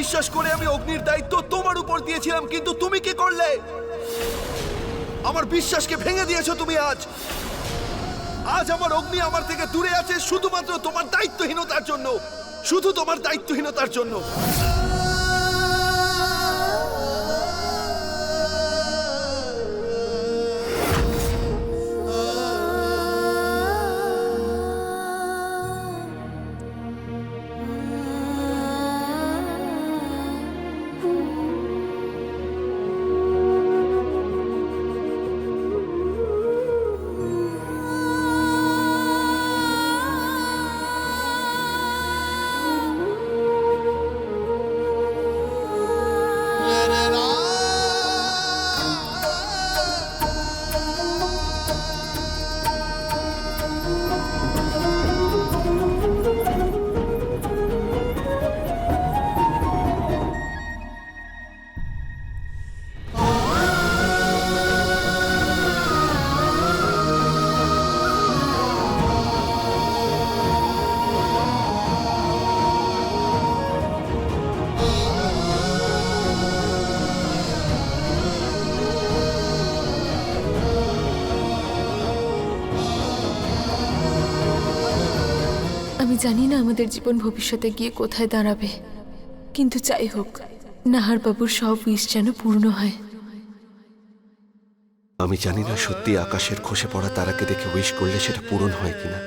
বিশ্বাস করে আমি অগ্নির দায়িত্ব তোমার উপর দিয়েছিলাম, কিন্তু তুমি কি করলে? আমার বিশ্বাসকে ভেঙে দিয়েছ তুমি আজ। আজ আমার অগ্নি আমার থেকে দূরে আছে, শুধুমাত্র তোমার দায়িত্বহীনতার জন্য। শুধু তোমার দায়িত্বহীনতার জন্য। আমি জানি না আমাদের জীবন ভবিষ্যতে গিয়ে কোথায় দাঁড়াবে। কিন্তু যাই হোক নাহার বাবুর সব উইশ যেন পূর্ণ হয়। আমি জানি না সত্যি আকাশের খসে পড়া তারাকে দেখে উইশ করলে সেটা পূরণ হয় কিনা।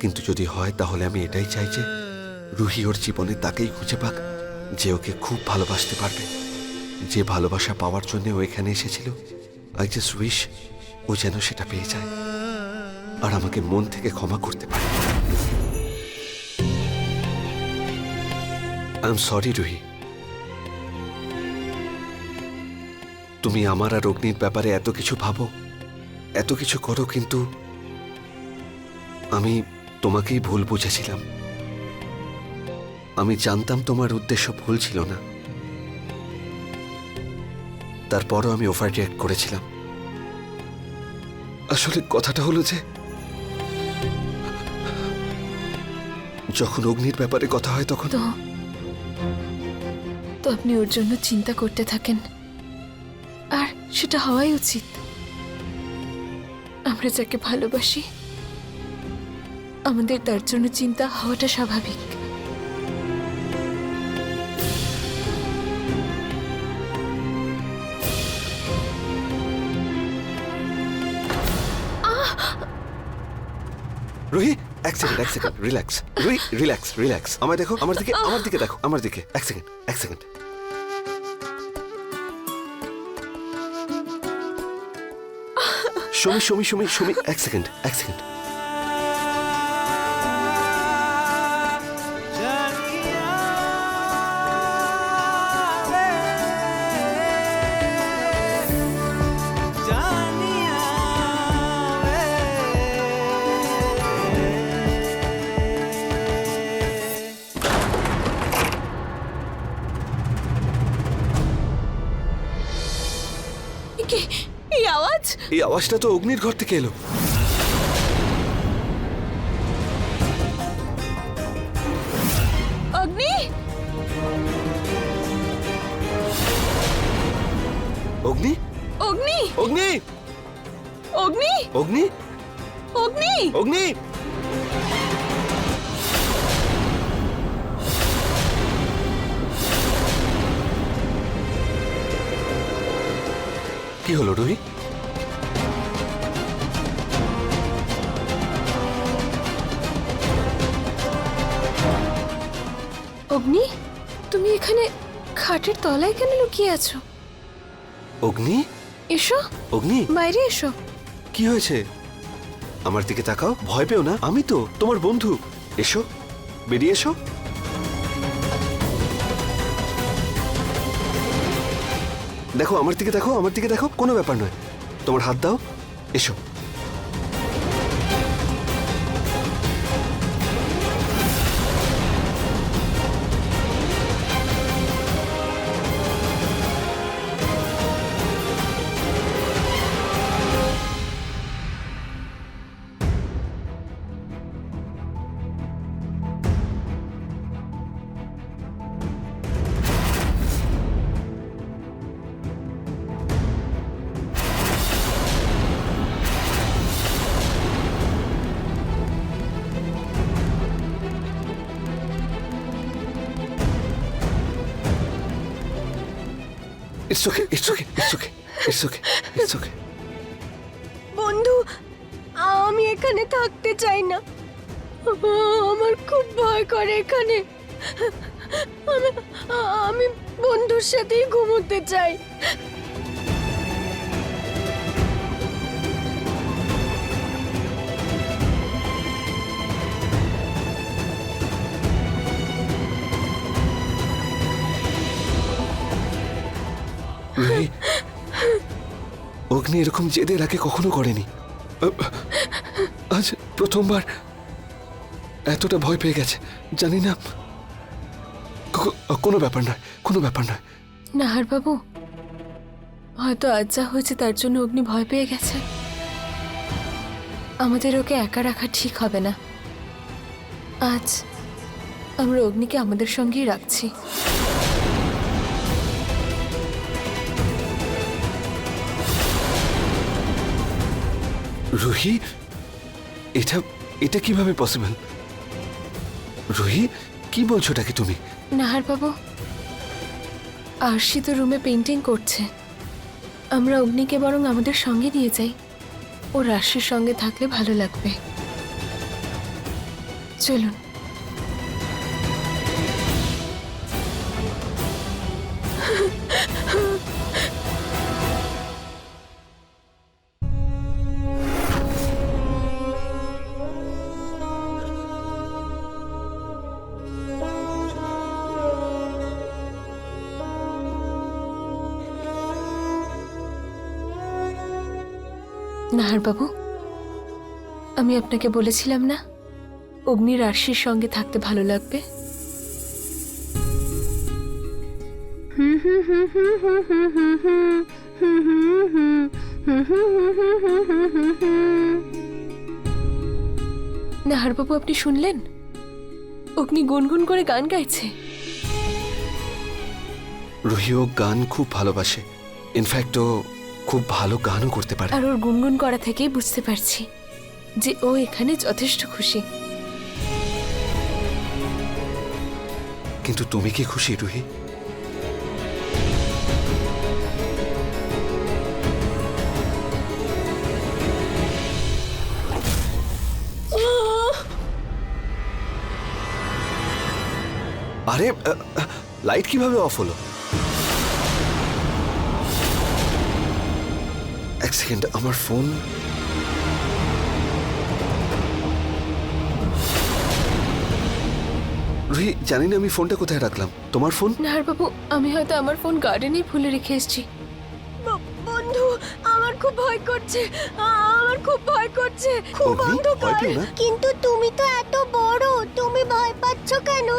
কিন্তু যদি হয়, তাহলে আমি এটাই চাই যে রুহি ওর জীবনে তাকেই খুঁজে পাক, যে ওকে খুব ভালোবাসতে পারবে। যে ভালোবাসা পাওয়ার জন্য ও এখানে এসেছিল আই জাস্ট উইশ ও যেন সেটা পেয়ে যায়। আর আমাকে মন থেকে ক্ষমা করতে পারে। আই এম সরি রুহি তুমি আমার আর অগ্নির ব্যাপারে এত কিছু ভাবো, এত কিছু করো, কিন্তু আমি তোমাকেই ভুল বুঝেছিলাম। আমি জানতাম তোমার উদ্দেশ্য ভুল ছিল না। তারপরও আমি ওভার রিয়াক্ট করেছিলাম। আসলে কথাটা হলো যে, যখন অগ্নির ব্যাপারে কথা হয় তখন আপনি ওর জন্য চিন্তা করতে থাকেন। আর সেটা হওয়াই উচিত। আমরা যাকে ভালোবাসি, আমাদের তার জন্য চিন্তা হওয়াটা স্বাভাবিক। রুহি! এক সেকেন্ড এক second relax Rui relax relax আমার দেখো আমার দিকে আমার দিকে দেখো আমার দিকে। এক সেকেন্ড এক সেকেন্ড সমী সমী সমী সমী এক সেকেন্ড এক সেকেন্ড এই আওয়াজটা তো অগ্নির ঘর থেকে এলো। অগ্নি? অগ্নি? অগ্নি? অগ্নি? অগ্নি? অগ্নি? অগ্নি? অগ্নি? কি হলো রুহি অগ্নি? তুমি এখানে খাটের তলায় কেন লুকিয়ে আছো? অগ্নি? এসো। অগ্নি? বাইরে এসো। কি হয়েছে? আমার দিকে তাকাও। ভয় পেও না। আমি তো তোমার বন্ধু। এসো। বেরিয়ে এসো। দেখো আমার দিকে দেখো আমার দিকে দেখো। কোনো ব্যাপার নয়। তোমার হাত দাও। এসো। It's okay it's okay it's okay it's okay it's okay বন্ধু, আমি এখানে থাকতে চাই না। আমার খুব ভয় করে এখানে। আমি আমি বন্ধুর সাথেই ঘুমোতে চাই। অগ্নি এরকম জেদের আগে কখনো করেনি। আজ প্রথমবার। এতটা ভয় পেয়ে গেছে। জানি না। কোনো ব্যাপার নয়, কোনো ব্যাপার নয়। নাহার বাবু, হয়তো আজ যা হয়েছে তার জন্য অগ্নি ভয় পেয়ে গেছে। আমাদের ওকে একা রাখা ঠিক হবে না। আজ আমরা অগ্নিকে আমাদের সঙ্গেই রাখছি। রুহি? এটা এটা কীভাবে পসিবল রুহি, কি বলছো ওটাকে তুমি? নাহার বাবু, আরশি তো রুমে পেন্টিং করছে। আমরা অগ্নিকে বরং আমাদের সঙ্গে নিয়ে যাই। ও রাশির সঙ্গে থাকলে ভালো লাগবে। চলুন। নাহার বাবু আমি আপনাকে বলেছিলাম না অগ্নির আরশির সঙ্গে থাকতে ভালো লাগবে নাহার বাবু আপনি শুনলেন অগ্নি গুনগুন করে গান গাইছে রুহি ও গান খুব ভালোবাসে ইনফ্যাক্ট ও খুব ভালো গানও করতে পারে। আর ওর গুনগুন করা থেকেই বুঝতে পারছি যে ও এখানে যথেষ্ট খুশি। কিন্তু তুমি কি খুশি রুহি? আরে লাইট কীভাবে অফ হলো? এক সেকেন্ড আমার ফোন রুহি জানি না আমি ফোনটা কোথায় রাখলাম। তোমার ফোন? নাহার বাবু আমি হয়তো আমার ফোন গার্ডেনেই ভুলে রেখে এসেছি। ব- বন্ধু আমার খুব ভয় করছে। আমার খুব ভয় করছে। খুব অগ্নি, ভয় অন্ধকার। পেও না। কিন্তু তুমি তো এত বড় তুমি ভয় পাচ্ছ কেন?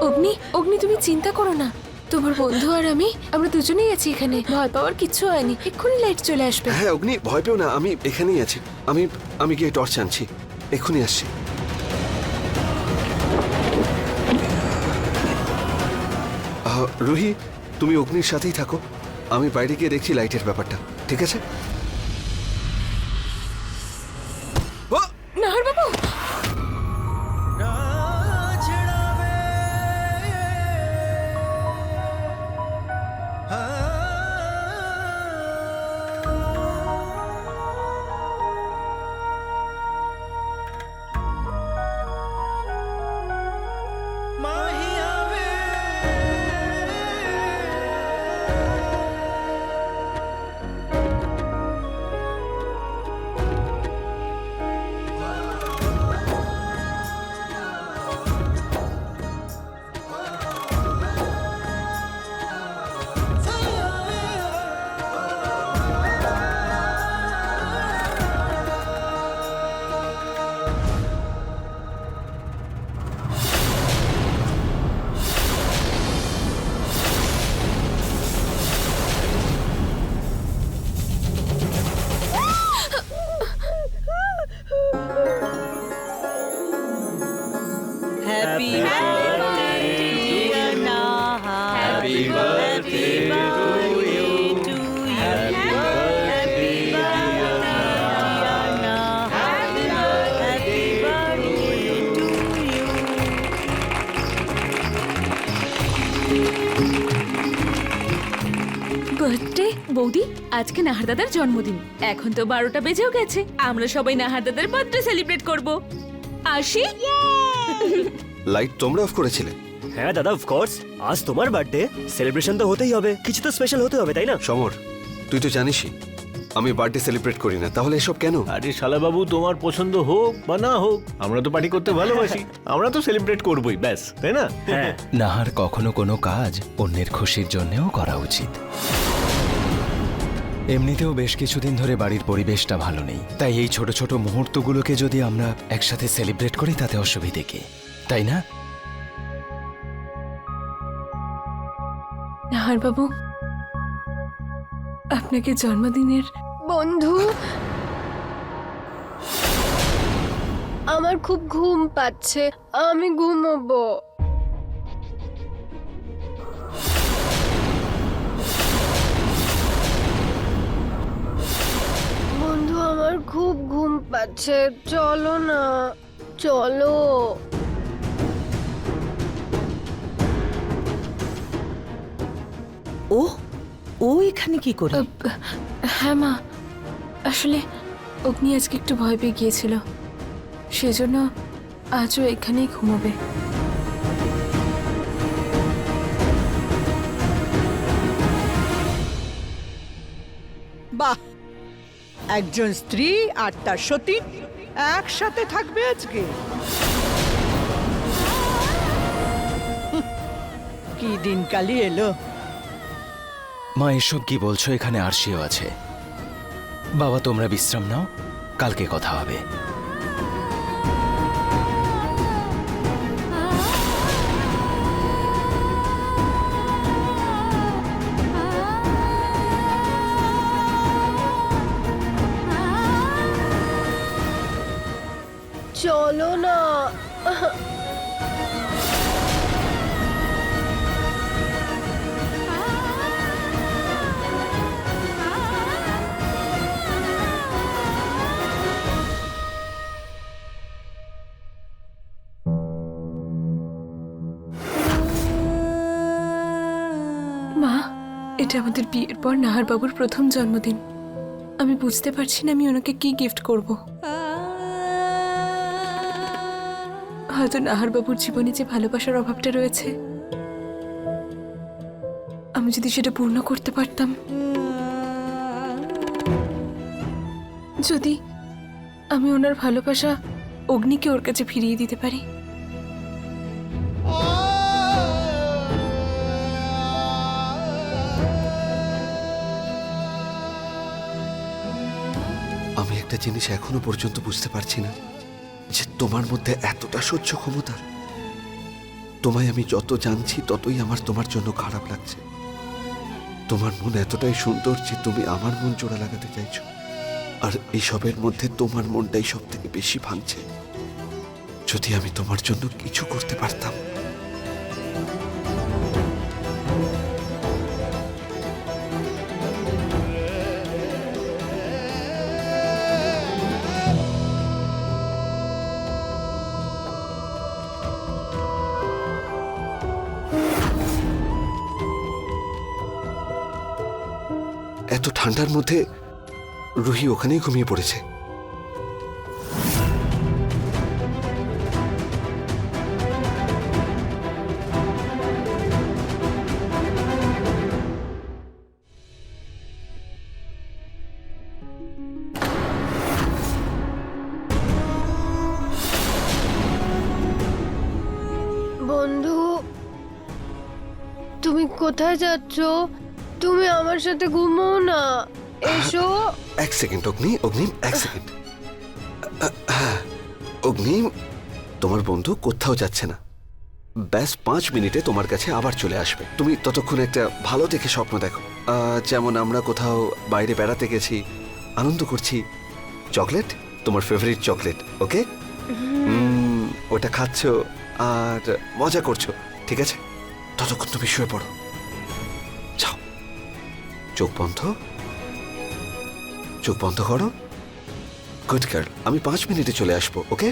অগ্নি অগ্নি তুমি চিন্তা করো না। তোমার বন্ধু আর আমি, আমরা দুজনেই আছি এখানে। ভয় পাওয়ার কিছু হয়নি। এক্ষুনি লাইট চলে আসবে। হ্যাঁ অগ্নি, ভয় পেও না, আমি এখানেই আছি। আমি আমি গিয়ে টর্চ আনছি। এক্ষুনি আসছি। রুহি, তুমি অগ্নির সাথেই থাকো। আমি বাইরে গিয়ে দেখছি লাইটের ব্যাপারটা, ঠিক আছে? বার্থডে বৌদি আজকে নাহার দাদার জন্মদিন। এখন তো বারোটা বেজেও গেছে। আমরা সবাই নাহার দাদার বার্থডে সেলিব্রেট করব। আসি? লাইট তোমরা অফ করেছিলে। হ্যাঁ দাদা অফ কোর্স আজ তোমার বার্থডে। সেলিব্রেশন তো হতেই হবে। কিছু তো স্পেশাল হতে হবে তাই না? সমর তুই তো জানিসই। আমি বার্থডে সেলিব্রেট করি না তাহলে এসব কেন? আরে শালাবাবু তোমার পছন্দ হোক বা না হোক আমরা তো পার্টি করতে ভালোবাসি। আমরা তো সেলিব্রেট করবই ব্যাস তাই না? হ্যাঁ। নাহার কখনো কোনো কাজ অন্যের খুশির জন্যেও করা উচিত। এমনিতেও বেশ কিছুদিন ধরে বাড়ির পরিবেশটা ভালো নেই। তাই এই ছোট ছোট মুহূর্তগুলোকে যদি আমরা একসাথে সেলিব্রেট করি তাতে অসুবিধে কি? তাই না? নাহার বাবু আপনাকে জন্মদিনের বন্ধু। আমার খুব ঘুম পাচ্ছে আমি ঘুমোবো। বন্ধু আমার খুব ঘুম পাচ্ছে চলো না চলো। ও ও এখানে কি করে? হ্যাঁ মা আসলে অগ্নি আজকে একটু ভয় পেয়ে গিয়েছিল। সেজন্য আজও এখানেই ঘুমোবে। বাহ! একজন স্ত্রী আর তার সতী একসাথে থাকবে আজকে। কি দিনকালই এলো। মা এসব কি বলছো? এখানে আরশিও আছে। বাবা তোমরা বিশ্রাম নাও। কালকে কথা হবে। এটা আমাদের বিয়ের পর নাহার বাবুর প্রথম জন্মদিন। আমি বুঝতে পারছি না আমি ওনাকে কি গিফট করব। হয়তো নাহার বাবুর জীবনে যে ভালোবাসার অভাবটা রয়েছে, আমি যদি সেটা পূর্ণ করতে পারতাম। যদি আমি ওনার ভালোবাসা অগ্নিকে ওর কাছে ফিরিয়ে দিতে পারি। একটা জিনিস এখনও পর্যন্ত বুঝতে পারছি না, যে তোমার মধ্যে এতটা সহ্য ক্ষমতা। তোমায় আমি যত জানছি, ততই আমার তোমার জন্য খারাপ লাগছে। তোমার মন এতটাই সুন্দর যে তুমি আমার মন জোড়া লাগাতে চাইছো। আর এসবের মধ্যে তোমার মনটাই সব থেকে বেশি ভাঙছে। যদি আমি তোমার জন্য কিছু করতে পারতাম। এত ঠান্ডার মধ্যে রুহি ওখানেই ঘুমিয়ে পড়েছে। বন্ধু তুমি কোথায় যাচ্ছ? তুমি আমার সাথে ঘুমো না। এসো। এক সেকেন্ড, অগ্নি অগ্নি, এক সেকেন্ড। অগ্নি, তোমার বন্ধু কোথাও যাচ্ছে না। ব্যাস, পাঁচ মিনিটে তোমার কাছে আবার চলে আসবে। তুমি ততক্ষণ একটা ভালো দেখে স্বপ্ন দেখো। যেমন আমরা কোথাও বাইরে বেড়াতে গেছি, আনন্দ করছি। চকলেট? তোমার ফেভারিট চকলেট, ওকে? ওটা খাচ্ছ আর মজা করছ, ঠিক আছে? ততক্ষণ তুমি শুয়ে পড়ো। চোখ বন্ধ? চোখ বন্ধ করো? গুড গার্ল আমি পাঁচ মিনিটে চলে আসব ওকে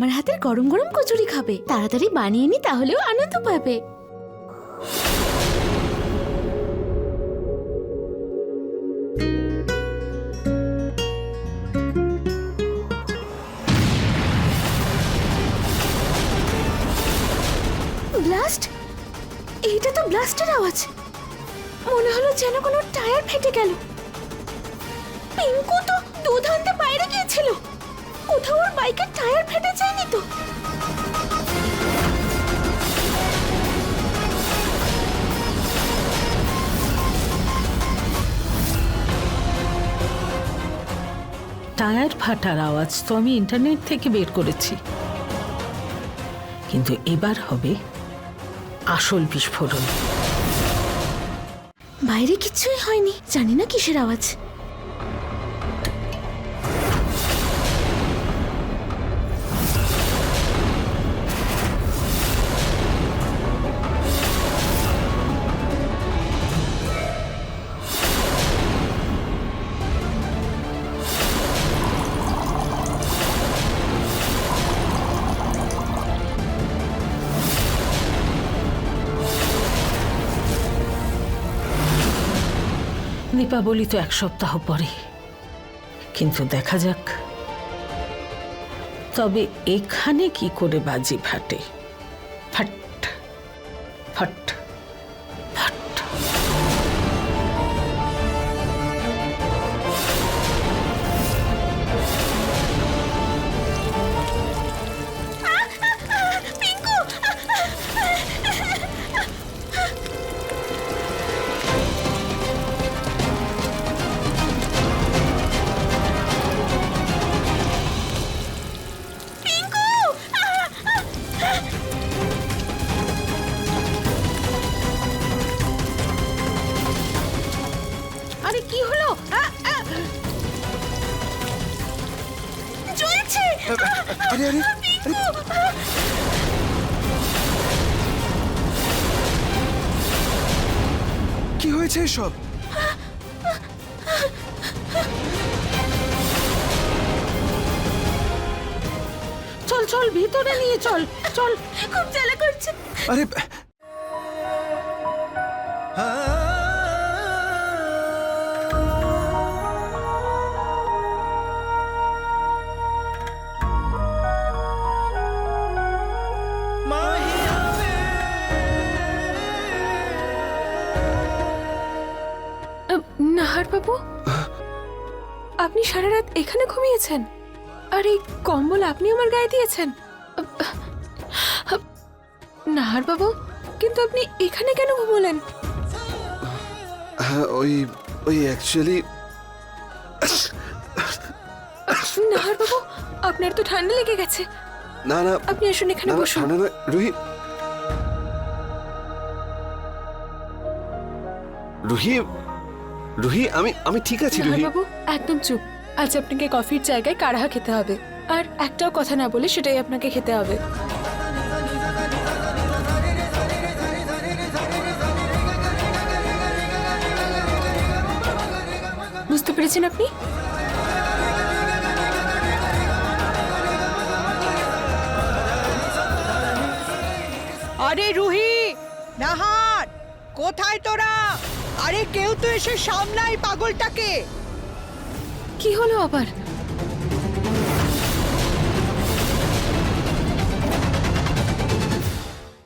আমার হাতের গরম গরম কচুরি খাবে। তাড়াতাড়ি বানিয়ে নি তাহলেও আনন্দ পাবে। টায়ার ফাটার আওয়াজ তো আমি ইন্টারনেট থেকে বের করেছি। কিন্তু এবার হবে আসল বিস্ফোরণ। বাইরে কিছুই হয়নি। জানি না কিসের আওয়াজ। দীপাবলি তো এক সপ্তাহ পরে। কিন্তু দেখা যাক। তবে এখানে কি করে বাজি ফাটে? ফাট ফাট। হয়েছে এসব? চল চল ভিতরে নিয়ে চল চল। খুব জ্বালা করছে। আরে আপনি সারা রাত এখানে ঘুমিয়েছেন? আর এই কম্বল আপনি আমার গায়ে দিয়েছেন? নাহার বাবু কিন্তু আপনি এখানে কেন ঘুমোলেন? হ্যাঁ ওই ওই অ্যাকচুয়ালি নাহার বাবু আপনার তো ঠান্ডা লেগে গেছে। না না আপনি আসুন এখানে না না বসুন। ঠান্ডা নয় রুহি। রুহি রুহি আমি আমি ঠিক আছি রুহি। বাবু একদম চুপ। আজ আপনাকে কফির জায়গায় কারাহা খেতে হবে। আর একটাও কথা না বলে সেটাই আপনাকে খেতে হবে। বুঝতে পেরেছেন আপনি? আরে রুহি নাহার কোথায় তোরা? আরে কেউ তো এসে সামলাই পাগলটাকে। কি হলো আবার?